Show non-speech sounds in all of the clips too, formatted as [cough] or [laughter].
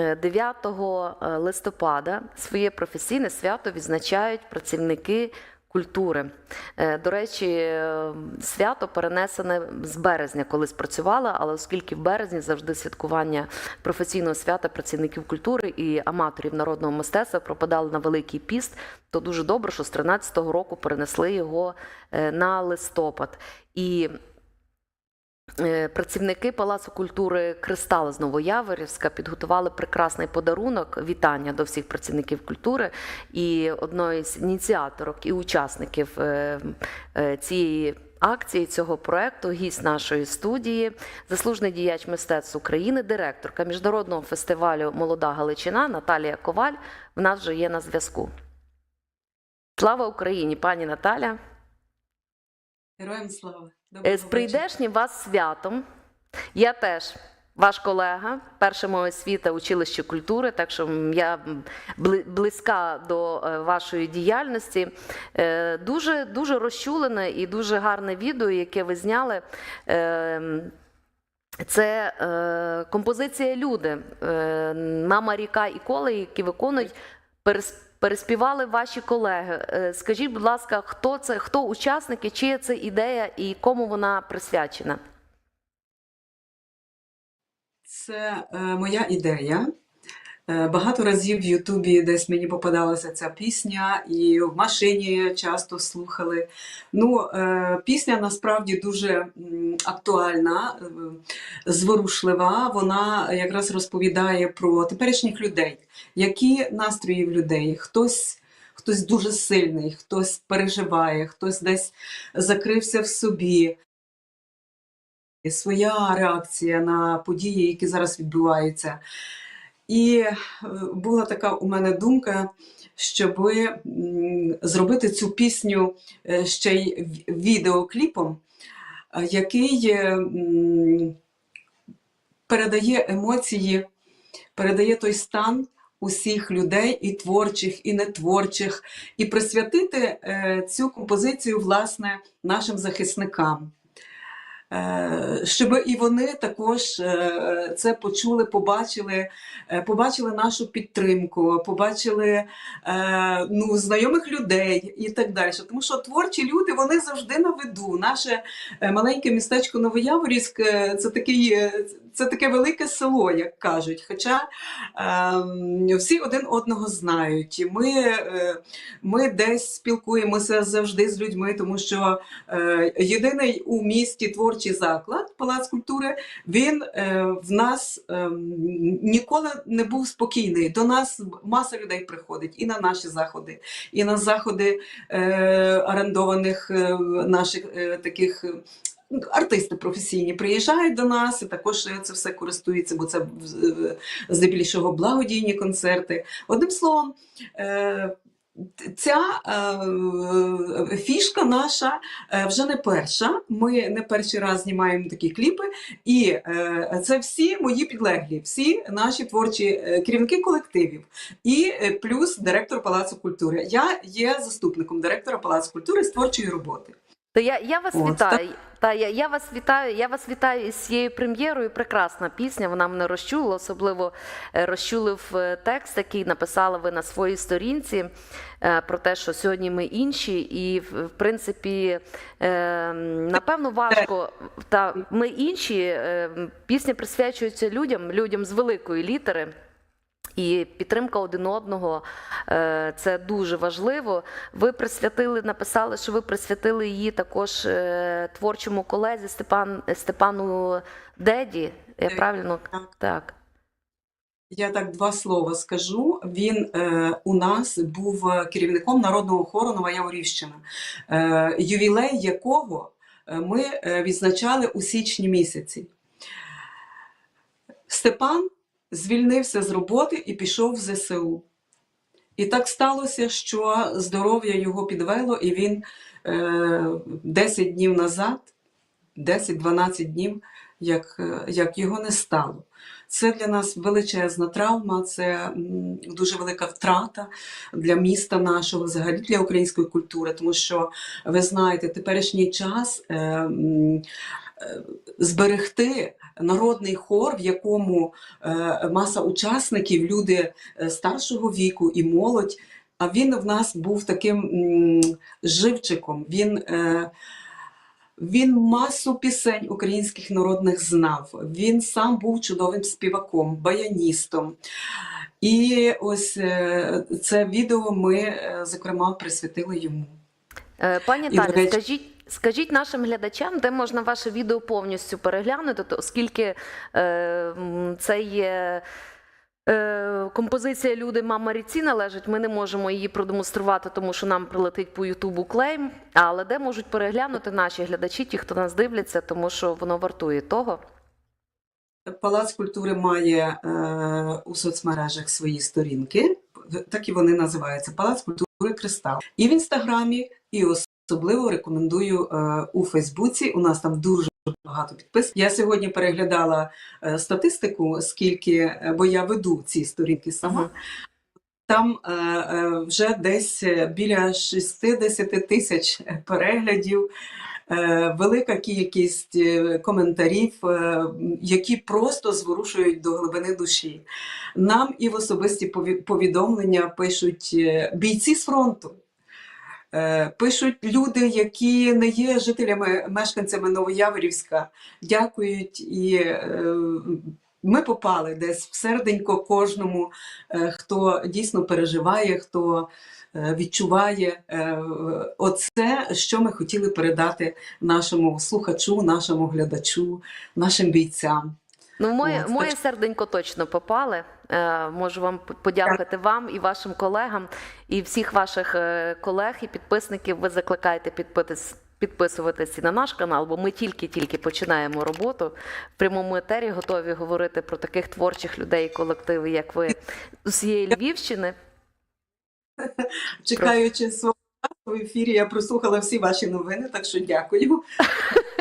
е, 9 листопада своє професійне свято відзначають працівники культури. Е, До речі, е, свято перенесене з березня, колись працювало, але оскільки в березні завжди святкування професійного свята працівників культури і аматорів народного мистецтва пропадали на Великий піст, то дуже добре, що з 13-го року перенесли його е, на листопад. І Е, Працівники Палацу культури Кристал з Новояворівська підготували прекрасний подарунок вітання до всіх працівників культури. І одною з ініціаторок і учасників е, е, цієї акції цього проекту, гість нашої студії, заслужений діяч мистецтв України, директорка міжнародного фестивалю Молода Галичина Наталія Коваль. В нас вже є на зв'язку. Слава Україні, пані Наталя! Героям слава! Е, З прийдешнім вас святом. Я теж ваш колега, перше моє освіта училище культури, так що я близька до е, вашої діяльності. Е, Дуже, дуже розчулене і дуже гарне відео, яке ви зняли. Е, Це композиція Люди, мама ріка і коле, які виконують перес- переспівали ваші колеги. Е, Скажіть, будь ласка, хто це, хто учасники, чия це ідея і кому вона присвячена? Це е, моя ідея. Е, Багато разів в Ютубі десь мені попадалася ця пісня, і в машині часто слухали. Ну, е, пісня насправді дуже актуальна, е, зворушлива. Вона якраз розповідає про теперішніх людей, які настрої в людей. Хтось. Хтось дуже сильний, хтось переживає, хтось десь закрився в собі. Своя реакція на події, які зараз відбуваються. І е, була така у мене думка, щоб зробити цю пісню е, ще й відеокліпом, е, який передає емоції, передає той стан усіх людей, і творчих, і нетворчих, і присвятити цю композицію власне нашим захисникам. Е, Щоб і вони також е, це почули, побачили, е, побачили нашу підтримку, побачили ну, знайомих людей і так далі. Тому що творчі люди вони завжди на виду. Наше маленьке містечко Новояворівськ це такий. Це таке велике село, як кажуть. Хоча е, всі один одного знають. Ми, е, ми десь спілкуємося завжди з людьми, тому що Е, Єдиний у місті творчий заклад Палац культури. Він е, в нас е, ніколи не був спокійний. До нас маса людей приходить і на наші заходи, і на заходи е, орендованих е, наших е, таких. Е, Артисти професійні приїжджають до нас, і також це все користується, бо це е, здебільшого благодійні концерти. Одним словом, е, ця е, фішка наша е, вже не перша. Ми не перший раз знімаємо такі кліпи, і е, це всі мої підлеглі, всі наші творчі е, керівники колективів, і е, плюс директор Палацу культури. Я є заступником директора Палацу культури з творчої роботи. То я, я вас От, вітаю. Та я, я вас вітаю. Я вас вітаю із цією прем'єрою. Прекрасна пісня. Вона мене розчула, особливо е, розчулив е, текст, який написали ви на своїй сторінці е, про те, що сьогодні ми інші, і в принципі, напевно, важко та ми інші. Пісня присвячується людям, людям з великої літери. І підтримка один одного е, це дуже важливо. Ви присвятили, написали, що ви присвятили її також е, творчому колезі Степан, Степану Деді. Я правильно так. так. Я так два слова скажу. Він е, у нас був керівником народного хору Нова Яворівщина, е, ювілей якого е, ми відзначали у січні місяці. Степан звільнився з роботи і пішов в ЗСУ. І так сталося, що здоров'я його підвело, і він е, 10 днів назад, 10-12 днів, як, е, як його не стало. Це для нас величезна травма, це дуже велика втрата для міста нашого, взагалі для української культури, тому що ви знаєте, теперішній час е, е, зберегти народний хор, в якому е, маса учасників, люди е, старшого віку і молодь. А він в нас був таким живчиком. Він, е, він масу пісень українських народних знав. Він сам був чудовим співаком, баяністом. І ось це відео ми, зокрема, присвятили йому. Пані Таня, скажіть, скажіть нашим глядачам, де можна ваше відео повністю переглянути, оскільки е, це є. е, Композиція Люди Мама Ріці належить. Ми не можемо її продемонструвати, тому що нам прилетить по Ютубу клейм. Але де можуть переглянути наші глядачі, ті, хто нас дивляться, тому що воно вартує того. Палац культури має е, у соцмережах свої сторінки, так і вони називаються Палац культури Кристал. І в інстаграмі, і особливо рекомендую е, у Фейсбуці. У нас там дуже багато підписів. Я сьогодні переглядала е, статистику, скільки, е, бо я веду ці сторінки сама. Мгм. Там е, е, вже десь біля 60 тисяч переглядів, велика кількість коментарів, які просто зворушують до глибини душі. Нам і в особисті повідомлення пишуть бійці з фронту. Е, Пишуть люди, які не є жителями, мешканцями Новояворівська, дякують і е, ми попали десь в серденько кожному, е, хто дійсно переживає, хто відчуває оце, що ми хотіли передати нашому слухачу, нашому глядачу, нашим бійцям. Ну, моє, От, моє так. серденько точно попали. Е, можу вам подякувати вам і вашим колегам, і всіх ваших е, колег і підписників. Ви закликаєте підпитись. Підписуватись і на наш канал, бо ми тільки-тільки починаємо роботу в прямому етері, готові говорити про таких творчих людей і колективи, як ви з усієї Львівщини. Чекаючи свого в ефірі, я прослухала всі ваші новини, так що дякую.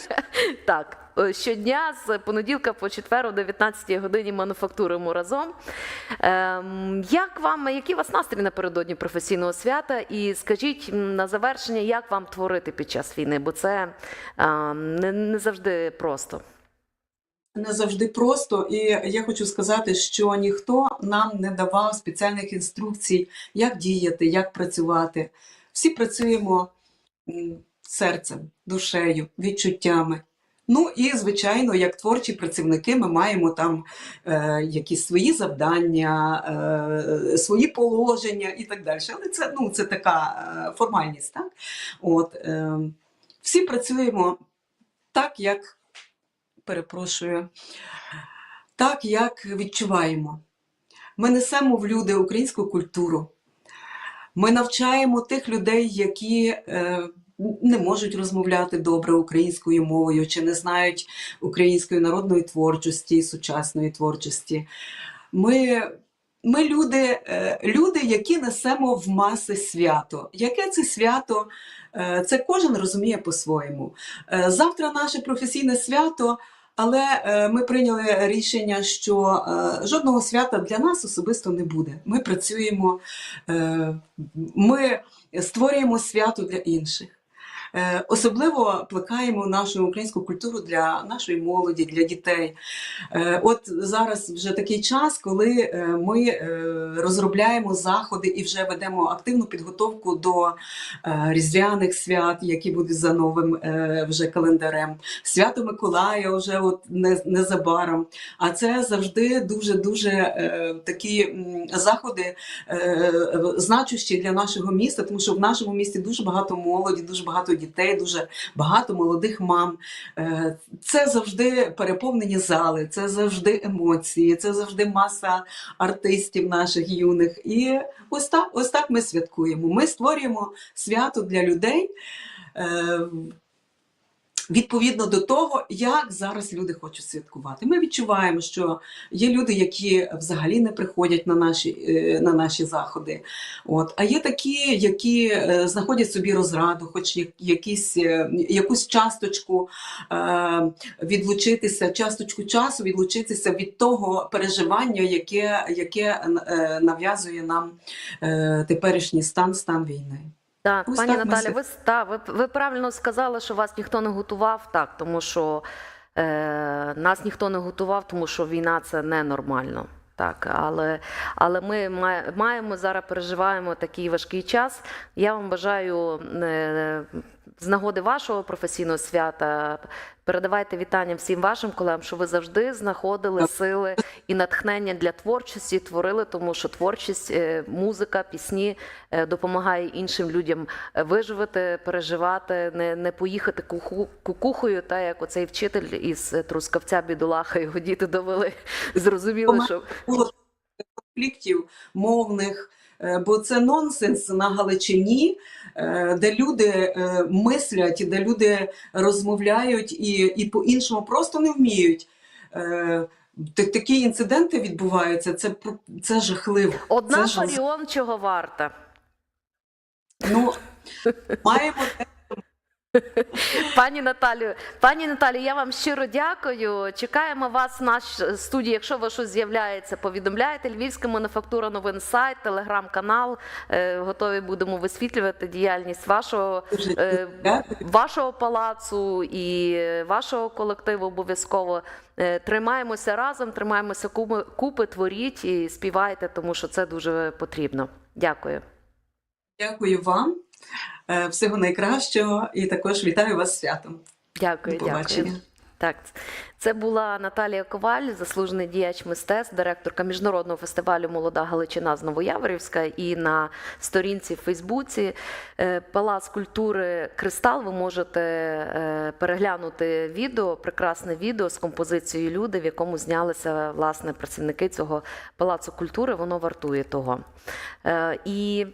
[laughs] Так, е, щодня з понеділка по четвер о 19 годині мануфактуруємо разом. Ем, як вам, який у вас настрій напередодні професійного свята? І скажіть на завершення, як вам творити під час війни? Бо це ем, не, не завжди просто. Не завжди просто, і я хочу сказати, що ніхто нам не давав спеціальних інструкцій, як діяти, як працювати. Всі працюємо серцем, душею, відчуттями. Ну і, звичайно, як творчі працівники, ми маємо там е, якісь свої завдання, е, свої положення і так далі. Але це, ну, це така е, формальність. Так? От, е, всі працюємо так, як перепрошую, так, як відчуваємо. Ми несемо в люди українську культуру. Ми навчаємо тих людей, які е, не можуть розмовляти добре українською мовою чи не знають української народної творчості, сучасної творчості. Ми, ми люди, е, люди, які несемо в маси свято. Яке це свято? Е, Це кожен розуміє по-своєму. Е, Завтра наше професійне свято, але ми прийняли рішення, що жодного свята для нас особисто не буде. Ми працюємо, ми створюємо свято для інших. Е, Особливо плекаємо нашу українську культуру для нашої молоді, для дітей. Е, От зараз вже такий час, коли е, ми розробляємо заходи і вже ведемо активну підготовку до різдвяних свят, які будуть за новим вже календарем. Свято Миколая вже от незабаром. А це завжди дуже дуже такі заходи значущі для нашого міста, тому що в нашому місті дуже багато молоді, дуже багато дітей, дуже багато молодих мам. Е, Це завжди переповнені зали, це завжди емоції, це завжди маса артистів наших юних. І ось так, ось так ми святкуємо. Ми створюємо свято для людей. Відповідно до того, як зараз люди хочуть святкувати, ми відчуваємо, що є люди, які взагалі не приходять на наші, е, на наші заходи. От. А є такі, які е, знаходять собі розраду, хоч як- якісь, е, якусь часточку відлучитися, часточку часу відлучитися від того переживання, яке, яке нав'язує нам теперішній стан, стан війни. Так, Ось пані так ми Наталя, свят- ви, та, ви, ви правильно сказали, що вас ніхто не готував так, тому що Е, Нас ніхто не готував, тому що війна це ненормально. Так, але, але ми маємо зараз переживаємо такий важкий час. Я вам бажаю е, з нагоди вашого професійного свята передавайте вітання всім вашим колегам, що ви завжди знаходили сили і натхнення для творчості, творили, тому що творчість, е, музика, пісні е, допомагає іншим людям е, виживати, переживати, не, не поїхати кукухою, та як оцей вчитель із Трускавця бідолаха, його діти довели. [laughs] Зрозуміли, що конфліктів мовних, бо це нонсенс на Галичині, де люди е, мислять, де люди розмовляють і, і по-іншому просто не вміють. Е, Такі інциденти відбуваються, це, це жахливо. одна це жах- Фаріон чого варта. Ну, маємо [laughs] Пані Наталію, пані Наталію, я вам щиро дякую. Чекаємо вас в нашій студії. Якщо ви щось з'являється, повідомляйте. Львівська мануфактура новин сайт, телеграм-канал. Е, Готові будемо висвітлювати діяльність вашого, е, вашого палацу і вашого колективу обов'язково. Е, Тримаємося разом, тримаємося купи, купи, творіть і співайте, тому що це дуже потрібно. Дякую. Дякую вам. Е, Всього найкращого і також вітаю вас святом. Дякую, До побачення. дякую. Так, це була Наталія Коваль, заслужений діяч мистецтв, директорка міжнародного фестивалю Молода Галичина з Новояворівська. І на сторінці в Фейсбуці е, Палац культури Кристал. Ви можете е, переглянути відео, прекрасне відео з композицією Люди, в якому знялися власне працівники цього палацу культури. Воно вартує того. І